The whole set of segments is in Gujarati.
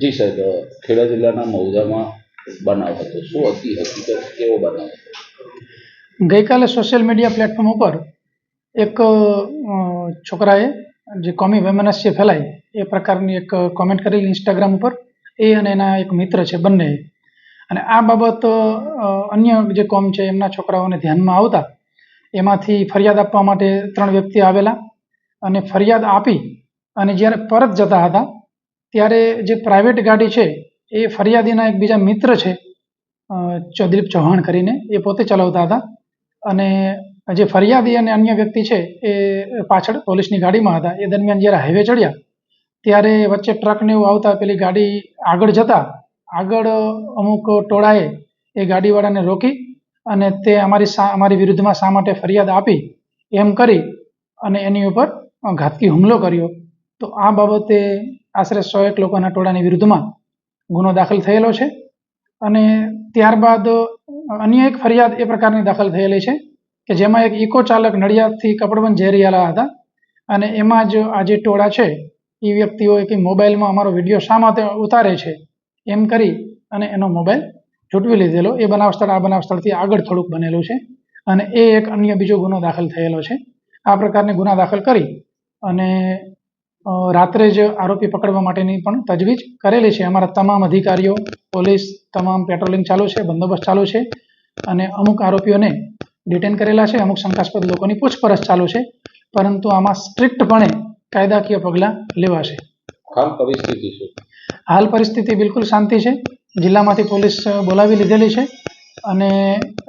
જી સાહેબ ખેડા જિલ્લાના મૌદામાં બનાવ હતો. શું હતી? હકીકત કેવો બનાવ ગઈકાલે સોશિયલ મીડિયા પ્લેટફોર્મ ઉપર એક છોકરાએ જે કોમી વેમનસ્ય ફેલાય, એ પ્રકારની એક કોમેન્ટ કરેલી ઇન્સ્ટાગ્રામ ઉપર. એ અને એના એક મિત્ર છે બંને અને આ બાબત અન્ય જે કોમ છે, એમના છોકરાઓને ધ્યાનમાં આવતા, એમાંથી ફરિયાદ આપવા માટે ત્રણ વ્યક્તિ આવેલા અને ફરિયાદ આપી અને જ્યારે પરત જતા હતા ત્યારે જે પ્રાઇવેટ ગાડી છે એ ફરિયાદીના એક બીજા મિત્ર છે અ, ચૌહાણ કરીને એ પોતે ચલાવતા હતા. અને જે ફરિયાદી અને અન્ય વ્યક્તિ છે એ પાછળ પોલીસની ગાડીમાં હતા. એ દરમિયાન જ્યારે હાઈવે ચડ્યા ત્યારે વચ્ચે ટ્રકને એવું આવતા પેલી ગાડી આગળ જતા આગળ અમુક ટોળાએ એ ગાડીવાળાને રોકી અને તે અમારી સા અમારી વિરુદ્ધમાં શા માટે ફરિયાદ આપી એમ કરી અને એની ઉપર ઘાતકી હુમલો કર્યો. તો આ બાબતે આશરે સો એક લોકોના ટોળાની વિરુદ્ધમાં ગુનો દાખલ થયેલો છે. અને ત્યારબાદ અન્ય એક ફરિયાદ એ પ્રકારની દાખલ થયેલી છે કે જેમાં એક ઇકો ચાલક નડિયાદથી કપડબંધ જઈ રહેલા હતા. અને એમાં જ આ જે ટોળા છે, એ વ્યક્તિઓએ કે મોબાઈલમાં અમારો વીડિયો શા માટે ઉતારે છે, એમ કરી અને એનો મોબાઈલ ઝૂંટવી લીધેલો. એ બનાવ સ્થળ, આ બનાવ સ્થળથી આગળ થોડુંક બનેલું છે. અને એ એક અન્ય બીજો ગુનો દાખલ થયેલો છે. આ પ્રકારની ગુના દાખલ કરી અને રાત્રે જ આરોપી પકડવા માટેની પણ તજવીજ કરેલી છે. અમારા તમામ અધિકારીઓ પોલીસ તમામ પેટ્રોલિંગ ચાલુ છે બંદોબસ્ત ચાલુ છે અને અમુક આરોપીઓને ડિટેન કરેલા છે. અમુક શંકાસ્પદ લોકોની પૂછપરછ ચાલુ છે. પરંતુ આમાં સ્ટ્રિક્ટપણે કાયદાકીય પગલાં લેવાશે. હાલ પરિસ્થિતિ છે. હાલ પરિસ્થિતિ બિલકુલ શાંતિ છે. જિલ્લામાંથી પોલીસ બોલાવી લીધેલી છે અને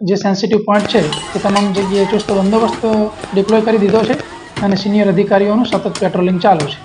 જે સેન્સિટિવ પોઈન્ટ છે એ તમામ જગ્યાએ ચુસ્ત બંદોબસ્ત ડિપ્લોય કરી દીધો છે અને સિનિયર અધિકારીઓનું સતત પેટ્રોલિંગ ચાલુ છે.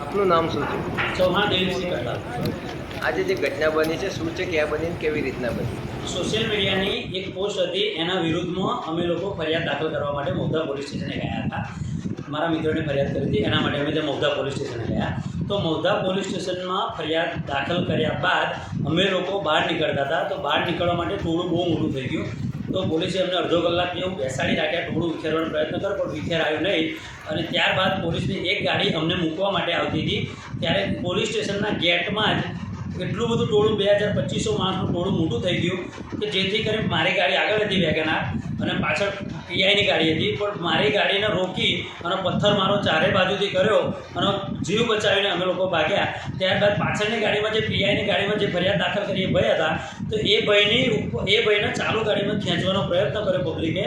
આપનું નામ શું છે? ચૌહાણ દેવસિંહ કટાર. આજે જે ઘટના બની છે શું છે ક્યાં બની કેવી રીતના બની? સોશિયલ મીડિયાની એક પોસ્ટ હતી એના વિરુદ્ધમાં અમે લોકો ફરિયાદ દાખલ કરવા માટે મૌધા પોલીસ સ્ટેશને ગયા હતા. મારા મિત્રોને ફરિયાદ કરી હતી. એના માટે અમે ત્યાં મૌધા પોલીસ સ્ટેશને ગયા. તો મૌધા પોલીસ સ્ટેશનમાં ફરિયાદ દાખલ કર્યા બાદ અમે લોકો બહાર નીકળતા હતા. તો બહાર નીકળવા માટે ટોળું બહુ મોટું થઈ ગયું. તો પોલીસે અમને અડધો કલાક જેવું બેસાડી રાખ્યા ટોળું વિખેરવાનો પ્રયત્ન કર્યો, પણ વિખેરાયું નહીં. અને ત્યારબાદ પોલીસની એક ગાડી અમને મૂકવા માટે આવતી હતી. ત્યારે પોલીસ સ્ટેશનના ગેટમાં જ એટલું બધું ટોળું બે હજાર પચીસો માણસનું ટોળું મોટું થઈ ગયું કે જેથી કરીને મારી ગાડી આગળ હતી વેગનાર અને પાછળ પીઆઈની ગાડી હતી. પણ મારી ગાડીને રોકી અને પથ્થર મારો ચારે બાજુથી કર્યો અને જીવ બચાવીને અમે લોકો ભાગ્યા. ત્યારબાદ પાછળની ગાડીમાં જે પીઆઈની ગાડીમાં જે ફરિયાદ દાખલ કરી એ ભાઈ હતા. તો એ ભાઈની એ ભાઈને ચાલુ ગાડીમાં ખેંચવાનો પ્રયત્ન કર્યો પબ્લિકે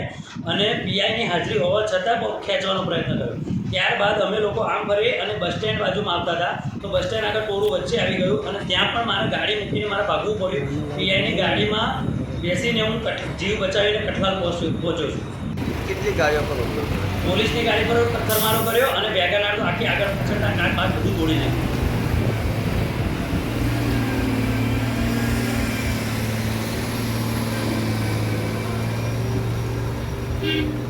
અને પીઆઈની હાજરી હોવા છતાં ખેંચવાનો પ્રયત્ન કર્યો. ત્યારબાદ અમે લોકો આમ ફરી અને બસ સ્ટેન્ડ બાજુમાં આવતા હતા. તો બસ સ્ટેન્ડ આગળ ટોળું વચ્ચે આવી ગયું અને ત્યાં પણ મારે ગાડી મૂકીને મારે ભાગવું પડ્યું. પીઆઈની ગાડીમાં બેસીને હું કઠ- જીવ બચાવીને કઠવાલ પહોંચ્યો પહોંચ્યો છું. કેટલી ગાડીઓ પર પોલીસની ગાડી પર પથ્થરમારો કર્યો અને વેગન તો આખી આગળ પાછળના કાચ બાદ બધું તોડી નાખ્યું.